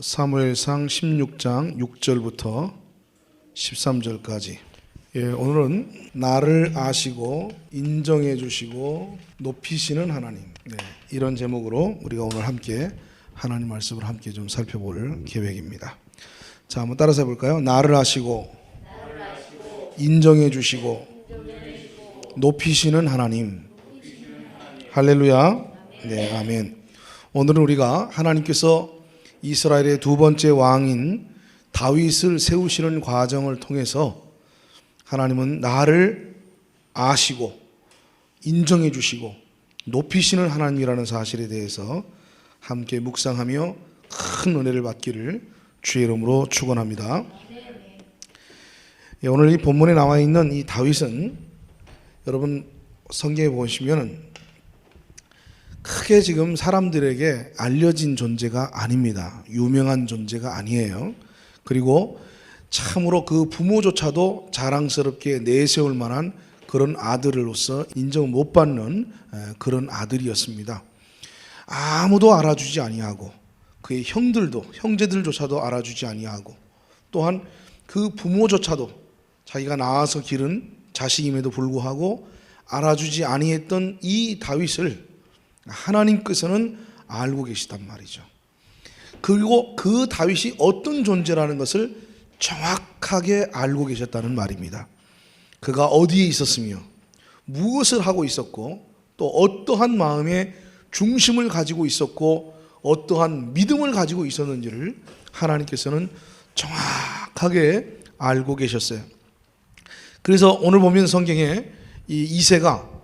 사무엘상 16장 6절부터 13절까지. 예, 오늘은 나를 아시고 인정해 주시고 높이시는 하나님. 네, 이런 제목으로 우리가 오늘 함께 하나님 말씀을 함께 좀 살펴볼 계획입니다. 자, 한번 따라서 해 볼까요? 나를 아시고 인정해 주시고 높이시는 하나님. 할렐루야. 네, 아멘. 오늘은 우리가 하나님께서 이스라엘의 두 번째 왕인 다윗을 세우시는 과정을 통해서 하나님은 나를 아시고 인정해 주시고 높이시는 하나님이라는 사실에 대해서 함께 묵상하며 큰 은혜를 받기를 주의 이름으로 축원합니다. 예, 오늘 이 본문에 나와 있는 이 다윗은 여러분 성경에 보시면 크게 지금 사람들에게 알려진 존재가 아닙니다. 유명한 존재가 아니에요. 그리고 참으로 그 부모조차도 자랑스럽게 내세울 만한 그런 아들로서 인정 못 받는 그런 아들이었습니다. 아무도 알아주지 아니하고 그의 형들도 형제들조차도 알아주지 아니하고 또한 그 부모조차도 자기가 낳아서 기른 자식임에도 불구하고 알아주지 아니했던 이 다윗을 하나님께서는 알고 계시단 말이죠. 그리고 그 다윗이 어떤 존재라는 것을 정확하게 알고 계셨다는 말입니다. 그가 어디에 있었으며 무엇을 하고 있었고 또 어떠한 마음의 중심을 가지고 있었고 어떠한 믿음을 가지고 있었는지를 하나님께서는 정확하게 알고 계셨어요. 그래서 오늘 보면 성경에 이 이세가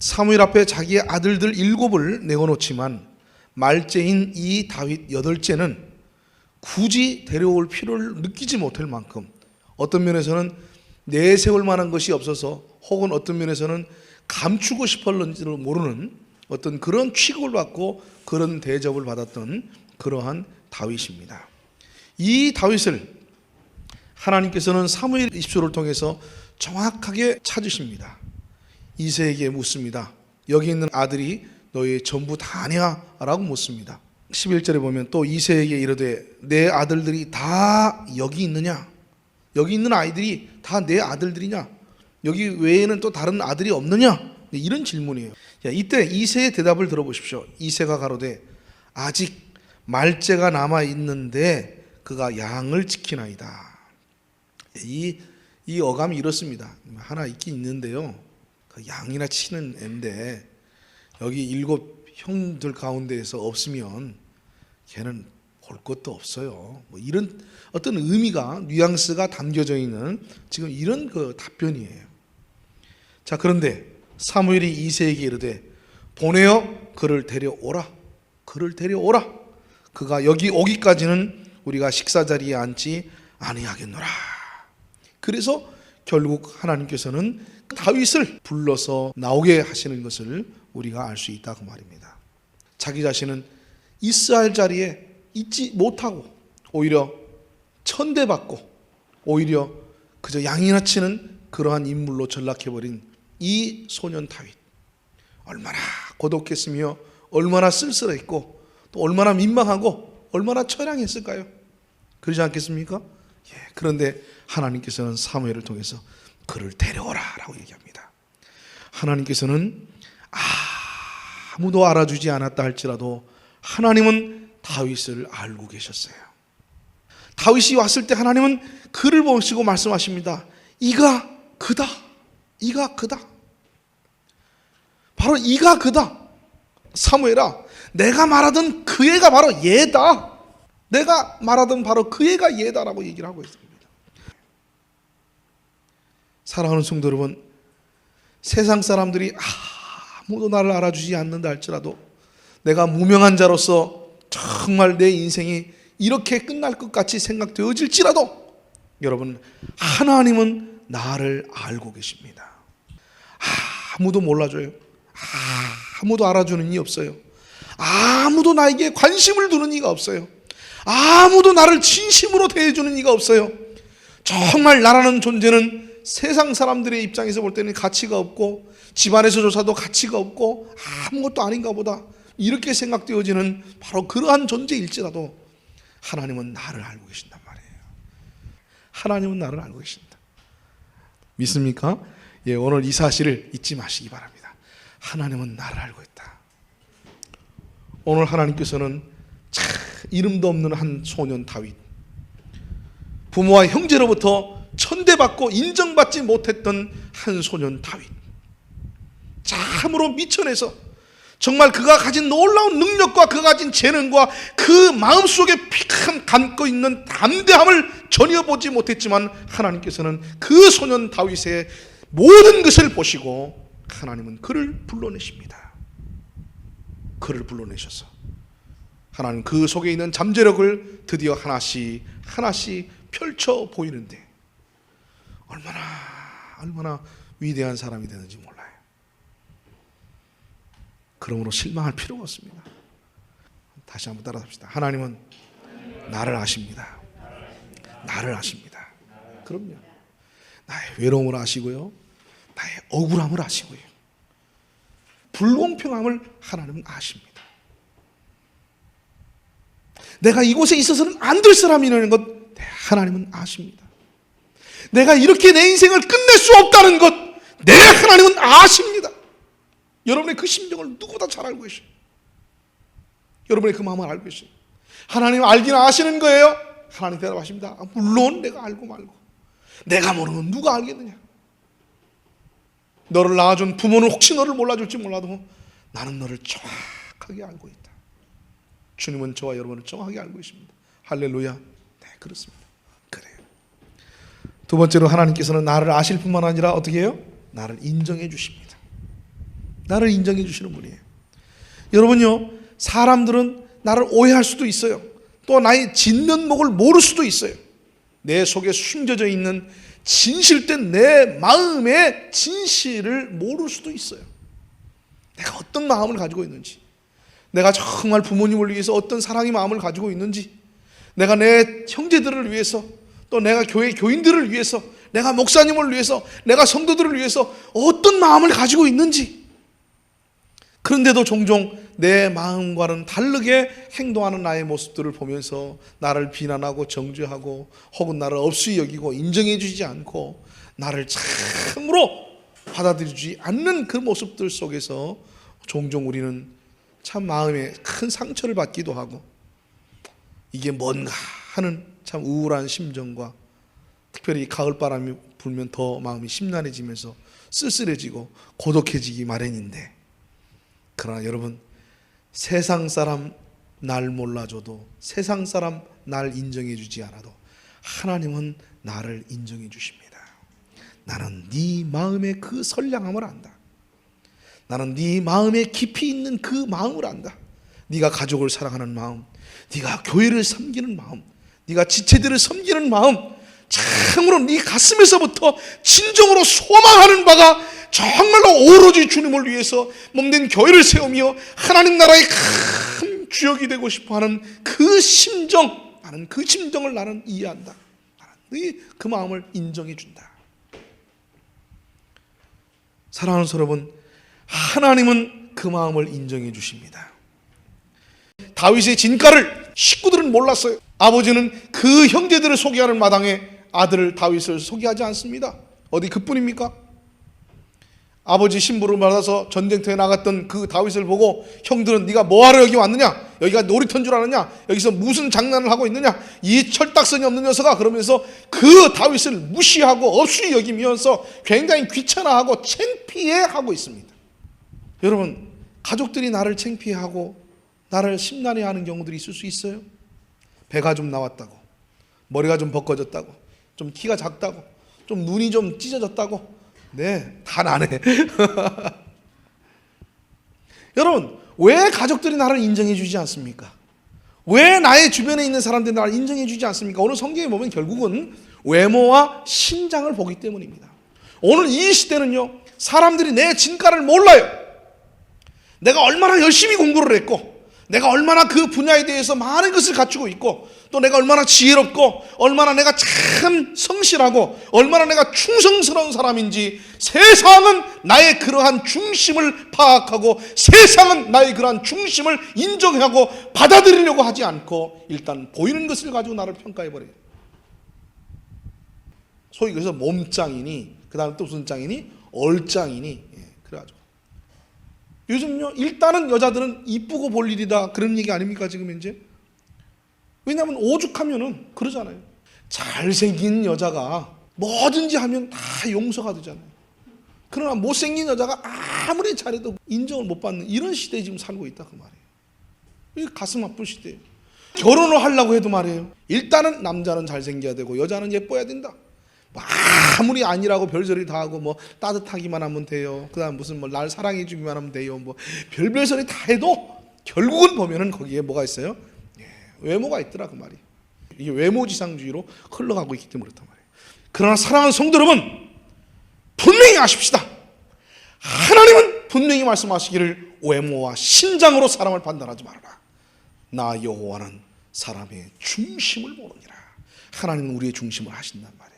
사무엘 앞에 자기의 아들들 일곱을 내어놓지만 말째인 이 다윗 여덟째는 굳이 데려올 필요를 느끼지 못할 만큼 어떤 면에서는 내세울 만한 것이 없어서 혹은 어떤 면에서는 감추고 싶었는지를 모르는 어떤 그런 취급을 받고 그런 대접을 받았던 그러한 다윗입니다. 이 다윗을 하나님께서는 사무엘 20조를 통해서 정확하게 찾으십니다. 이세에게 묻습니다. 여기 있는 아들이 너의 전부 다 아니야? 라고 묻습니다. 11절에 보면 또 이세에게 이르되 내 아들들이 다 여기 있느냐? 여기 있는 아이들이 다 내 아들들이냐? 여기 외에는 또 다른 아들이 없느냐? 네, 이런 질문이에요. 이때 이세의 대답을 들어보십시오. 이세가 가로되 아직 말째가 남아 있는데 그가 양을 지키나이다. 이, 이 어감이 이렇습니다. 하나 있긴 있는데요. 그 양이나 치는 애인데 여기 일곱 형들 가운데에서 없으면 걔는 볼 것도 없어요. 뭐 이런 어떤 의미가 뉘앙스가 담겨져 있는 지금 이런 그 답변이에요. 자 그런데 사무엘이 이세에게 이르되 보내어 그를 데려오라. 그를 데려오라. 그가 여기 오기까지는 우리가 식사 자리에 앉지 아니하겠노라. 그래서 결국 하나님께서는 다윗을 불러서 나오게 하시는 것을 우리가 알 수 있다고 말입니다. 자기 자신은 이스라엘 자리에 있지 못하고 오히려 천대받고 오히려 그저 양이나 치는 그러한 인물로 전락해버린 이 소년 다윗 얼마나 고독했으며 얼마나 쓸쓸했고 또 얼마나 민망하고 얼마나 처량했을까요? 그러지 않겠습니까? 예, 그런데 하나님께서는 사무엘을 통해서 그를 데려오라 라고 얘기합니다. 하나님께서는 아무도 알아주지 않았다 할지라도 하나님은 다윗을 알고 계셨어요. 다윗이 왔을 때 하나님은 그를 보시고 말씀하십니다. 이가 그다. 이가 그다. 바로 이가 그다. 사무엘아, 내가 말하던 그 애가 바로 얘다. 내가 말하던 바로 그 애가 얘다라고 얘기를 하고 있습니다. 사랑하는 성도 여러분, 세상 사람들이 아무도 나를 알아주지 않는다 할지라도 내가 무명한 자로서 정말 내 인생이 이렇게 끝날 것 같이 생각되어질지라도 여러분 하나님은 나를 알고 계십니다. 아무도 몰라줘요. 아무도 알아주는 이 없어요. 아무도 나에게 관심을 두는 이가 없어요. 아무도 나를 진심으로 대해주는 이가 없어요. 정말 나라는 존재는 세상 사람들의 입장에서 볼 때는 가치가 없고 집안에서조차도 가치가 없고 아무것도 아닌가 보다 이렇게 생각되어지는 바로 그러한 존재일지라도 하나님은 나를 알고 계신단 말이에요. 하나님은 나를 알고 계신다. 믿습니까? 예, 오늘 이 사실을 잊지 마시기 바랍니다. 하나님은 나를 알고 있다. 오늘 하나님께서는 참 이름도 없는 한 소년 다윗 부모와 형제로부터 천대받고 인정받지 못했던 한 소년 다윗 참으로 미천해서 정말 그가 가진 놀라운 능력과 그가 가진 재능과 그 마음속에 피칸 감고 있는 담대함을 전혀 보지 못했지만 하나님께서는 그 소년 다윗의 모든 것을 보시고 하나님은 그를 불러내십니다. 그를 불러내셔서 하나님 그 속에 있는 잠재력을 드디어 하나씩 하나씩 펼쳐 보이는데 얼마나 얼마나 위대한 사람이 되는지 몰라요. 그러므로 실망할 필요가 없습니다. 다시 한번 따라합시다. 하나님은 나를 아십니다. 나를 아십니다. 그럼요. 나의 외로움을 아시고요. 나의 억울함을 아시고요. 불공평함을 하나님은 아십니다. 내가 이곳에 있어서는 안 될 사람이라는 것 하나님은 아십니다. 내가 이렇게 내 인생을 끝낼 수 없다는 것 내 하나님은 아십니다. 여러분의 그 심정을 누구보다 잘 알고 계셔요. 여러분의 그 마음을 알고 계셔요. 하나님 알긴 아시는 거예요. 하나님 대답하십니다. 아, 물론 내가 알고 말고. 내가 모르면 누가 알겠느냐. 너를 낳아준 부모는 혹시 너를 몰라줄지 몰라도 나는 너를 정확하게 알고 있다. 주님은 저와 여러분을 정확하게 알고 계십니다. 할렐루야. 네, 그렇습니다. 두 번째로 하나님께서는 나를 아실 뿐만 아니라 어떻게 해요? 나를 인정해 주십니다. 나를 인정해 주시는 분이에요. 여러분요, 사람들은 나를 오해할 수도 있어요. 또 나의 진면목을 모를 수도 있어요. 내 속에 숨겨져 있는 진실된 내 마음의 진실을 모를 수도 있어요. 내가 어떤 마음을 가지고 있는지, 내가 정말 부모님을 위해서 어떤 사랑의 마음을 가지고 있는지, 내가 내 형제들을 위해서, 또 내가 교회 교인들을 위해서, 내가 목사님을 위해서, 내가 성도들을 위해서 어떤 마음을 가지고 있는지, 그런데도 종종 내 마음과는 다르게 행동하는 나의 모습들을 보면서 나를 비난하고 정죄하고 혹은 나를 없이 여기고 인정해 주지 않고 나를 참으로 받아들이지 않는 그 모습들 속에서 종종 우리는 참 마음에 큰 상처를 받기도 하고 이게 뭔가 하는 참 우울한 심정과 특별히 가을 바람이 불면 더 마음이 심란해지면서 쓸쓸해지고 고독해지기 마련인데 그러나 여러분 세상 사람 날 몰라줘도 세상 사람 날 인정해 주지 않아도 하나님은 나를 인정해 주십니다. 나는 네 마음의 그 선량함을 안다. 나는 네 마음에 깊이 있는 그 마음을 안다. 네가 가족을 사랑하는 마음, 네가 교회를 섬기는 마음, 네가 지체들을 섬기는 마음, 참으로 네 가슴에서부터 진정으로 소망하는 바가 정말로 오로지 주님을 위해서 몸된 교회를 세우며 하나님 나라의 큰 주역이 되고 싶어하는 그 심정, 나는 그 심정을 나는 이해한다. 나는 그 마음을 인정해 준다. 사랑하는 여러분, 하나님은 그 마음을 인정해 주십니다. 다윗의 진가를 식구들은 몰랐어요. 아버지는 그 형제들을 소개하는 마당에 아들 다윗을 소개하지 않습니다. 어디 그뿐입니까? 아버지 신부를 받아서 전쟁터에 나갔던 그 다윗을 보고 형들은 네가 뭐하러 여기 왔느냐? 여기가 놀이터인 줄 아느냐? 여기서 무슨 장난을 하고 있느냐? 이 철딱선이 없는 녀석아 그러면서 그 다윗을 무시하고 없이 여기면서 굉장히 귀찮아하고 창피해하고 있습니다. 여러분 가족들이 나를 창피해하고 나를 심란해하는 경우들이 있을 수 있어요. 배가 좀 나왔다고, 머리가 좀 벗겨졌다고, 좀 키가 작다고, 좀 눈이 좀 찢어졌다고, 네, 다 나네. 여러분, 왜 가족들이 나를 인정해 주지 않습니까? 왜 나의 주변에 있는 사람들이 나를 인정해 주지 않습니까? 오늘 성경에 보면 결국은 외모와 신장을 보기 때문입니다. 오늘 이 시대는요, 사람들이 내 진가를 몰라요. 내가 얼마나 열심히 공부를 했고, 내가 얼마나 그 분야에 대해서 많은 것을 갖추고 있고 또 내가 얼마나 지혜롭고 얼마나 내가 참 성실하고 얼마나 내가 충성스러운 사람인지 세상은 나의 그러한 중심을 파악하고 세상은 나의 그러한 중심을 인정하고 받아들이려고 하지 않고 일단 보이는 것을 가지고 나를 평가해 버려요. 소위 그래서 몸짱이니 그 다음 또 무슨 짱이니 얼짱이니 요즘요 일단은 여자들은 이쁘고 볼 일이다 그런 얘기 아닙니까 지금 이제? 왜냐하면 오죽하면은 그러잖아요. 잘생긴 여자가 뭐든지 하면 다 용서가 되잖아요. 그러나 못생긴 여자가 아무리 잘해도 인정을 못 받는 이런 시대에 지금 살고 있다 그 말이에요. 이 가슴 아픈 시대예요. 결혼을 하려고 해도 말이에요. 일단은 남자는 잘생겨야 되고 여자는 예뻐야 된다. 뭐 아무리 아니라고 별소리 다 하고 뭐 따뜻하기만 하면 돼요. 그다음 무슨 뭐 날 사랑해 주기만 하면 돼요. 뭐 별별 소리 다 해도 결국은 보면은 거기에 뭐가 있어요? 예, 외모가 있더라 그 말이. 이게 외모 지상주의로 흘러가고 있기 때문에 그렇단 말이에요. 그러나 사랑하는 성도 여러분 분명히 아십시다. 하나님은 분명히 말씀하시기를 외모와 신장으로 사람을 판단하지 말아라. 나 여호와는 사람의 중심을 모르니라. 하나님은 우리의 중심을 하신단 말이에요.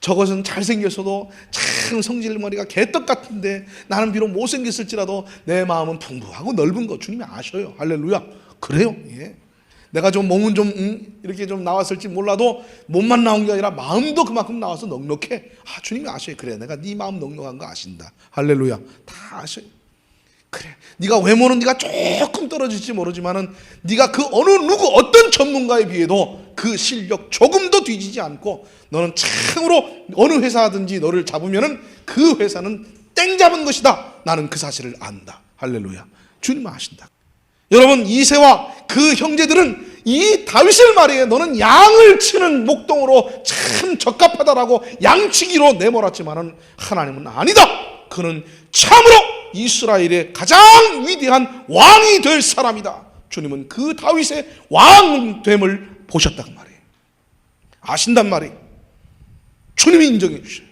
저것은 잘생겼어도 참 성질머리가 개떡 같은데 나는 비록 못생겼을지라도 내 마음은 풍부하고 넓은 거 주님이 아셔요. 할렐루야. 그래요. 예. 내가 좀 몸은 좀 음, 이렇게 좀 나왔을지 몰라도 몸만 나온 게 아니라 마음도 그만큼 나와서 넉넉해. 아 주님이 아셔요. 그래 내가 네 마음 넉넉한 거 아신다. 할렐루야. 다 아셔요. 그래. 네가 외모는 네가 조금 떨어질지 모르지만은 네가 그 어느 누구 어떤 전문가에 비해도 그 실력 조금도 뒤지지 않고 너는 참으로 어느 회사든지 너를 잡으면은 그 회사는 땡 잡은 것이다. 나는 그 사실을 안다. 할렐루야. 주님 아신다. 여러분 이세와 그 형제들은 이 다윗을 말이에요. 너는 양을 치는 목동으로 참 적합하다라고 양치기로 내몰았지만은 하나님은 아니다. 그는 참으로 이스라엘의 가장 위대한 왕이 될 사람이다. 주님은 그 다윗의 왕됨을 보셨단 말이에요. 아신단 말이에요. 주님이 인정해 주셔요.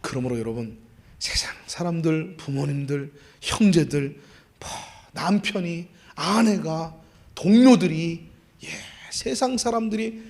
그러므로 여러분 세상 사람들, 부모님들, 형제들, 뭐 남편이, 아내가, 동료들이 예, 세상 사람들이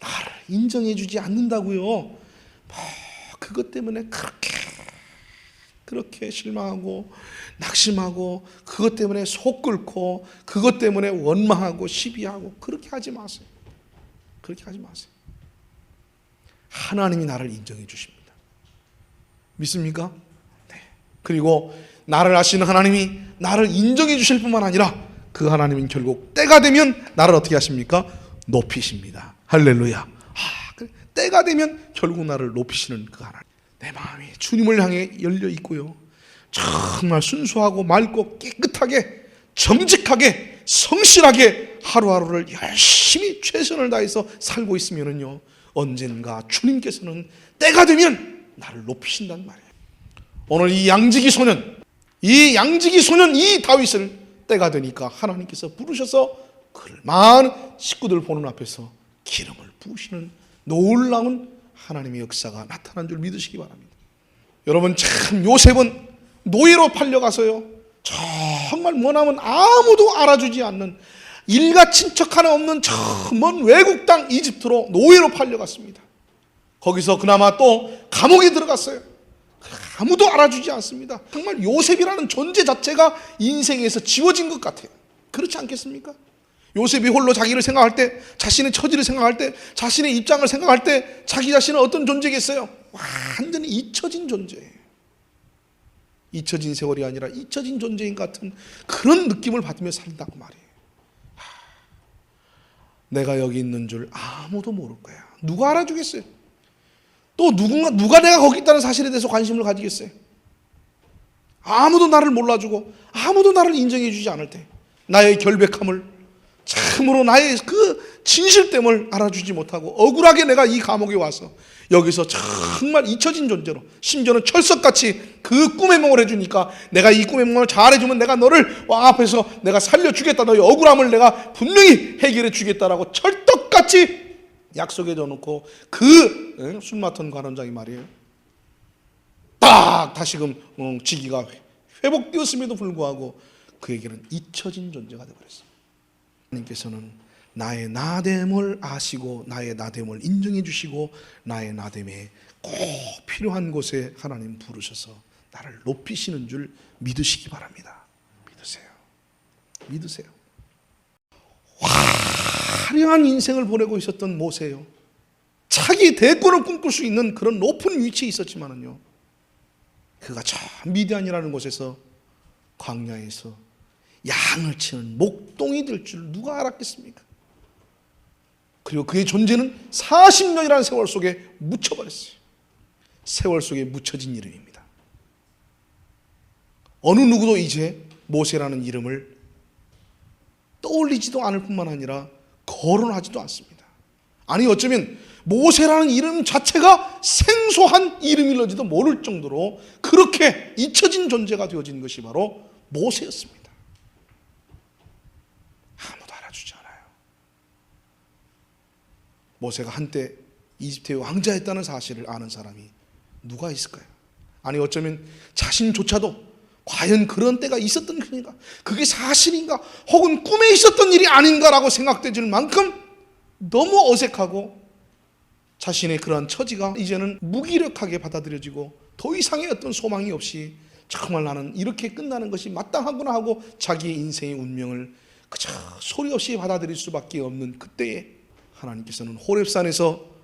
나를 인정해 주지 않는다고요. 뭐 그것 때문에 그렇게 그렇게 실망하고 낙심하고 그것 때문에 속 끓고 그것 때문에 원망하고 시비하고 그렇게 하지 마세요. 그렇게 하지 마세요. 하나님이 나를 인정해 주십니다. 믿습니까? 네. 그리고 나를 아시는 하나님이 나를 인정해 주실 뿐만 아니라 그 하나님은 결국 때가 되면 나를 어떻게 하십니까? 높이십니다. 할렐루야. 아. 때가 되면 결국 나를 높이시는 그 하나님. 내 마음이 주님을 향해 열려 있고요. 정말 순수하고 맑고 깨끗하게 정직하게 성실하게 하루하루를 열심히 최선을 다해서 살고 있으면은요 언젠가 주님께서는 때가 되면 나를 높이신단 말이에요. 오늘 이 양지기 소년, 이 양지기 소년 이 다윗을 때가 되니까 하나님께서 부르셔서 그를 많은 식구들 보는 앞에서 기름을 부으시는 놀라운 하나님의 역사가 나타난 줄 믿으시기 바랍니다. 여러분 참 요셉은 노예로 팔려가서요. 정말 뭐냐면 아무도 알아주지 않는 일가 친척 하나 없는 저 먼 외국 땅 이집트로 노예로 팔려갔습니다. 거기서 그나마 또 감옥에 들어갔어요. 아무도 알아주지 않습니다. 정말 요셉이라는 존재 자체가 인생에서 지워진 것 같아요. 그렇지 않겠습니까? 요셉이 홀로 자기를 생각할 때, 자신의 처지를 생각할 때, 자신의 입장을 생각할 때, 자기 자신은 어떤 존재겠어요? 완전히 잊혀진 존재예요. 잊혀진 세월이 아니라 잊혀진 존재인 같은 그런 느낌을 받으며 산다고 말이에요. 하, 내가 여기 있는 줄 아무도 모를 거야. 누가 알아주겠어요? 또 누군가 누가 내가 거기 있다는 사실에 대해서 관심을 가지겠어요? 아무도 나를 몰라주고 아무도 나를 인정해주지 않을 때 나의 결백함을 참으로 나의 그 진실됨을 알아주지 못하고 억울하게 내가 이 감옥에 와서 여기서 정말 잊혀진 존재로 심지어는 철석같이 그 꿈의梦을 해주니까 내가 이 꿈의梦을 잘해주면 내가 너를 왕 앞에서 내가 살려주겠다 너의 억울함을 내가 분명히 해결해 주겠다라고 철떡같이 약속해 둬놓고 그 술 맡은 관원장이 말이에요 딱 다시금 어, 지기가 회복되었음에도 불구하고 그에게는 잊혀진 존재가 되어버렸어요. 하나님께서는 나의 나됨을 아시고 나의 나됨을 인정해 주시고 나의 나됨에 꼭 필요한 곳에 하나님 부르셔서 나를 높이시는 줄 믿으시기 바랍니다. 믿으세요. 믿으세요. 화려한 인생을 보내고 있었던 모세요. 자기 대권을 꿈꿀 수 있는 그런 높은 위치에 있었지만은요. 그가 저 미디안이라는 곳에서 광야에서 양을 치는 목동이 될 줄 누가 알았겠습니까? 그리고 그의 존재는 40년이라는 세월 속에 묻혀버렸어요. 세월 속에 묻혀진 이름입니다. 어느 누구도 이제 모세라는 이름을 떠올리지도 않을 뿐만 아니라 거론하지도 않습니다. 아니 어쩌면 모세라는 이름 자체가 생소한 이름일런지도 모를 정도로 그렇게 잊혀진 존재가 되어진 것이 바로 모세였습니다. 아무도 알아주지 않아요. 모세가 한때 이집트의 왕자였다는 사실을 아는 사람이 누가 있을까요? 아니 어쩌면 자신조차도 과연 그런 때가 있었던 것인가? 그게 사실인가? 혹은 꿈에 있었던 일이 아닌가라고 생각되질 만큼 너무 어색하고 자신의 그러한 처지가 이제는 무기력하게 받아들여지고 더 이상의 어떤 소망이 없이 정말 나는 이렇게 끝나는 것이 마땅하구나 하고 자기의 인생의 운명을 그저 소리 없이 받아들일 수밖에 없는 그때에 하나님께서는 호렙산에서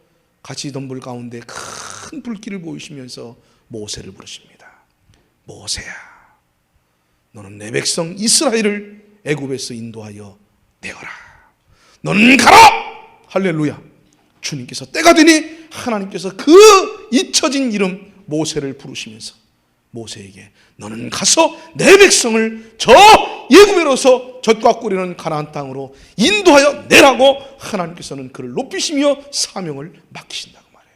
같이 덤불 가운데 큰 불길을 보이시면서 모세를 부르십니다. 모세야, 너는 내 백성 이스라엘을 애굽에서 인도하여 내어라. 너는 가라. 할렐루야. 주님께서 때가 되니 하나님께서 그 잊혀진 이름 모세를 부르시면서 모세에게 너는 가서 내 백성을 저 예굽에로서 젖과 꿀이는 가나안 땅으로 인도하여 내라고 하나님께서는 그를 높이시며 사명을 맡기신다고 말해요.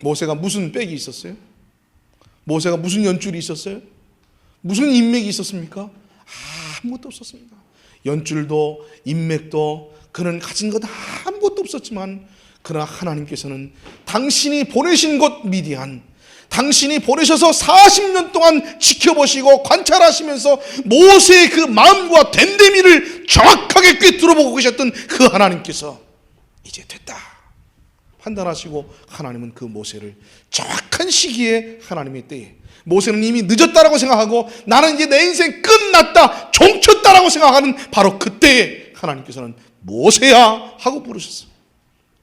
모세가 무슨 빽이 있었어요? 모세가 무슨 연줄이 있었어요? 무슨 인맥이 있었습니까? 아무것도 없었습니다. 연줄도 인맥도 그는 가진 것 아무것도 없었지만 그러나 하나님께서는 당신이 보내신 곳 미디안 당신이 보내셔서 40년 동안 지켜보시고 관찰하시면서 모세의 그 마음과 됨됨이를 정확하게 꿰뚫어보고 계셨던 그 하나님께서 이제 됐다 판단하시고 하나님은 그 모세를 정확한 시기에 하나님의 때에 모세는 이미 늦었다라고 생각하고 나는 이제 내 인생 끝났다 종쳤다라고 생각하는 바로 그때에 하나님께서는 모세야 하고 부르셨어.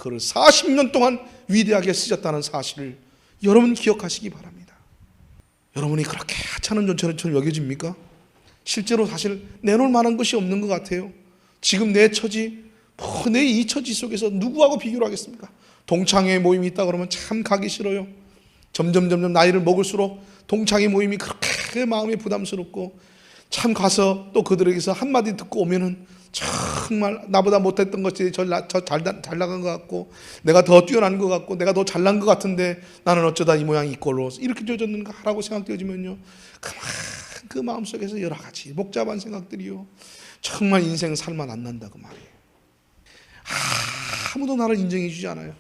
그를 40년 동안 위대하게 쓰셨다는 사실을 여러분 기억하시기 바랍니다. 여러분이 그렇게 하찮은 존재처럼 여겨집니까? 실제로 사실 내놓을 만한 것이 없는 것 같아요. 지금 내 처지, 뭐내이 처지 속에서 누구하고 비교를 하겠습니까? 동창회 모임이 있다 그러면 참 가기 싫어요. 점점 점점 나이를 먹을수록 동창회 모임이 그렇게 마음이 부담스럽고 참 가서 또 그들에게서 한마디 듣고 오면은 정말 나보다 못했던 것이 저잘 잘 나간 것 같고 내가 더 뛰어난 것 같고 내가 더 잘난 것 같은데 나는 어쩌다 이 모양 이 꼴로 이렇게 되어졌는가라고 생각되어지면요. 그만 그 마음 속에서 여러 가지 복잡한 생각들이요. 정말 인생 살만 안 난다 그 말이에요. 아무도 나를 인정해 주지 않아요.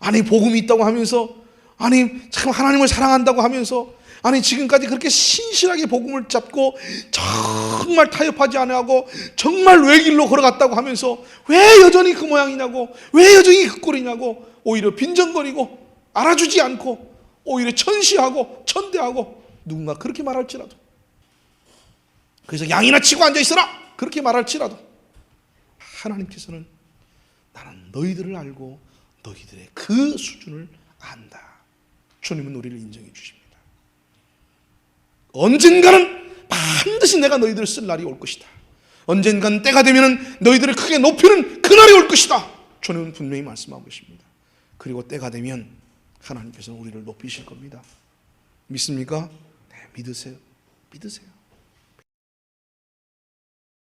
아니 복음이 있다고 하면서 아니 참 하나님을 사랑한다고 하면서 아니 지금까지 그렇게 신실하게 복음을 잡고 정말 타협하지 않고 정말 외길로 걸어갔다고 하면서 왜 여전히 그 모양이냐고 왜 여전히 그 꼴이냐고 오히려 빈정거리고 알아주지 않고 오히려 천시하고 천대하고 누군가 그렇게 말할지라도 그래서 양이나 치고 앉아 있어라 그렇게 말할지라도 하나님께서는 나는 너희들을 알고 너희들의 그 수준을 안다. 주님은 우리를 인정해 주십니다. 언젠가는 반드시 내가 너희들을 쓸 날이 올 것이다. 언젠가는 때가 되면 너희들을 크게 높이는 그날이 올 것이다. 주님은 분명히 말씀하고 계십니다. 그리고 때가 되면 하나님께서는 우리를 높이실 겁니다. 믿습니까? 네, 믿으세요. 믿으세요.